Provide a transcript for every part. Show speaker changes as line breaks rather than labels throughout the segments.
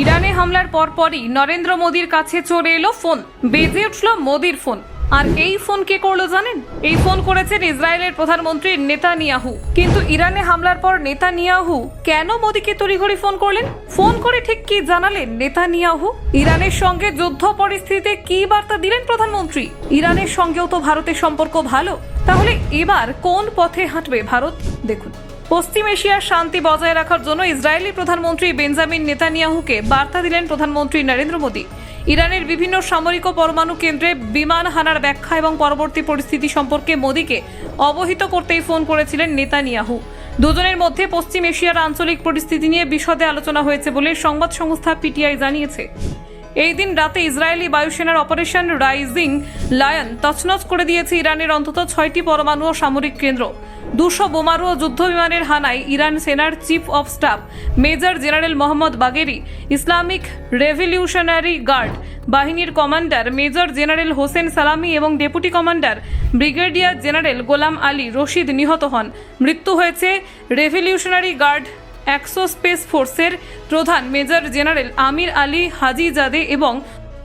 ইরানে হামলার পরপরই নরেন্দ্র মোদীর কাছে চলে এলো ফোন। বেজে উঠল মোদীর ফোন। আর এই ফোন কে করল জানেন? এই ফোন করেছেন ইসরায়েলের প্রধানমন্ত্রী নেতানিয়াহু। কিন্তু ইরানে হামলার পর নেতানিয়াহু কেন মোদীকে তড়িঘড়ি ফোন করলেন? ফোন করে ঠিক কি জানালেন নেতানিয়াহু? ইরানের সঙ্গে যুদ্ধ পরিস্থিতিতে কি বার্তা দিলেন প্রধানমন্ত্রী? ইরানের সঙ্গেও তো ভারতের সম্পর্ক ভালো। তাহলে এবার কোন পথে হাঁটবে ভারত? দেখুন। পশ্চিম এশিয়ার শান্তি বজায় রাখার জন্য ইসরায়েলি প্রধানমন্ত্রী বেঞ্জামিন নেতানিয়াহুকে বার্তা দিলেন প্রধানমন্ত্রী নরেন্দ্র মোদী। ইরানের বিভিন্ন সামরিক ও পরমাণু কেন্দ্রে বিমান হানার ব্যাখ্যা এবং পরবর্তী পরিস্থিতি সম্পর্কে মোদীকে অবহিত করতেই ফোন করেছিলেন নেতানিয়াহু। দুজনের মধ্যে পশ্চিম এশিয়ার আঞ্চলিক পরিস্থিতি নিয়ে বিশদে আলোচনা হয়েছে বলে সংবাদ সংস্থা পিটিআই জানিয়েছে। এই দিন রাতে ইসরায়েলি বায়ুসেনার অপারেশন রাইজিং লায়ন তছনছ করে দিয়েছে ইরানের অন্তত ছয়টি পরমাণু ও সামরিক কেন্দ্র। দুশো বোমারু ও যুদ্ধ বিমানের হানায় ইরান সেনার chief of staff major general Mohammad Bagheri Islamic revolutionary guard, বাহিনীর commander major general Hossein Salami এবং deputy commander brigadier general Gholam Ali Rashid নিহত হন। মৃত্যু হয়েছে রেভলিউশনারি গার্ড অ্যাক্সো স্পেস ফোর্সের প্রধান major general Amir Ali Hajizadeh এবং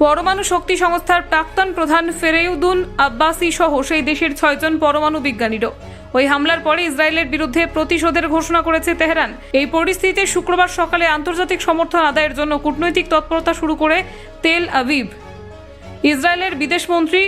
পরমাণু শক্তি সংস্থার প্রাক্তন প্রধান ফেরেউদুন আব্বাসি সহ সেই দেশের ছয়জন পরমাণু বিজ্ঞানীরও। ওই হামলার পরে ইসরায়েলের বিরুদ্ধে প্রতিশোধের ঘোষণা করেছে তেহরান। এই পরিস্থিতিতে শুক্রবার সকালে আন্তর্জাতিক সমর্থন আদায়ের জন্য কূটনৈতিক তৎপরতা শুরু করে তেল আবিব ইসরায়েলের বিদেশমন্ত্রী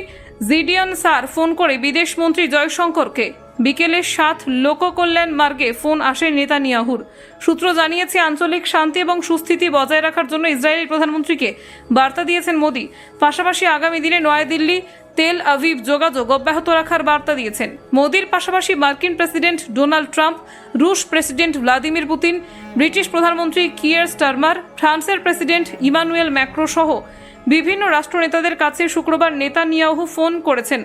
জিডিয়ান সার ফোন করে বিদেশমন্ত্রী জয়শঙ্করকে বিকেলে সাত লোককল্যাণ মার্গে ফোন আসে নেতানিয়াহুর। সূত্র জানিয়েছে, আঞ্চলিক শান্তি এবং সুস্থিতি বজায় রাখার জন্য ইসরায়েলি প্রধানমন্ত্রীকে বার্তা দিয়েছেন মোদী। পাশাপাশি আগামী দিনে নয়াদিল্লি, তেল আভিভ যোগাযোগ অব্যাহত রাখার বার্তা দিয়েছেন। মোদীর পাশাপাশি মার্কিন প্রেসিডেন্ট ডোনাল্ড ট্রাম্প, রুশ প্রেসিডেন্ট ভ্লাদিমির পুতিন, ব্রিটিশ প্রধানমন্ত্রী কিয়ার স্টারমার, ফ্রান্সের প্রেসিডেন্ট ইমানুয়েল ম্যাক্রো সহ বিভিন্ন রাষ্ট্রনেতাদের কাছে শুক্রবার নেতানিয়াহু ফোন করেছেন।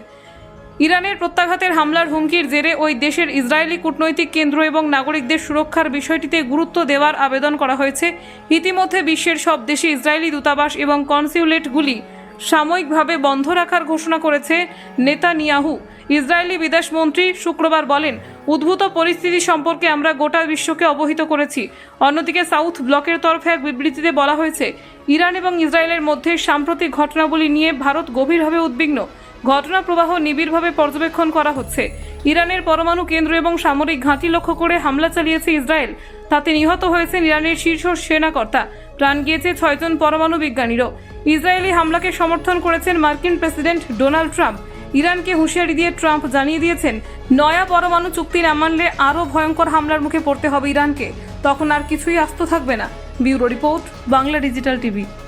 ইরানের প্রত্যাঘাতের হামলার হুমকির জেরে ওই দেশের ইসরায়েলি কূটনৈতিক কেন্দ্র এবং নাগরিকদের সুরক্ষার বিষয়টিতে গুরুত্ব দেওয়ার আবেদন করা হয়েছে। ইতিমধ্যে বিশ্বের সব দেশে ইসরায়েলি দূতাবাস এবং কনসিউলেটগুলি সাময়িকভাবে বন্ধ রাখার ঘোষণা করেছে নেতানিয়াহু। ইসরায়েলি বিদেশমন্ত্রী শুক্রবার বলেন, উদ্ভূত পরিস্থিতি সম্পর্কে আমরা গোটা বিশ্বকে অবহিত করেছি। অন্যদিকে সাউথ ব্লকের তরফে এক বিবৃতিতে বলা হয়েছে, ইরান এবং ইসরায়েলের মধ্যে সাম্প্রতিক ঘটনাবলী নিয়ে ভারত গভীরভাবে উদ্বিগ্ন। ঘটনা প্রবাহ নিবিড়ভাবে পর্যবেক্ষণ করা হচ্ছে। ইরানের পরমাণু কেন্দ্র এবং সামরিক ঘাঁটি লক্ষ্য করে হামলা চালিয়েছে ইসরায়েল। তাতে নিহত হয়েছেন ইরানের শীর্ষ সেনাকর্তা। প্রাণ গিয়েছে ছয়জন পরমাণু বিজ্ঞানীরও। ইসরায়েলি হামলাকে সমর্থন করেছেন মার্কিন প্রেসিডেন্ট ডোনাল্ড ট্রাম্প। ইরানকে হুঁশিয়ারি দিয়ে ট্রাম্প জানিয়ে দিয়েছেন, নয়া পরমাণু চুক্তি না মানলে আরও ভয়ঙ্কর হামলার মুখে পড়তে হবে ইরানকে। তখন আর কিছুই আস্ত থাকবে না। Bureau report, Bangla digital TV.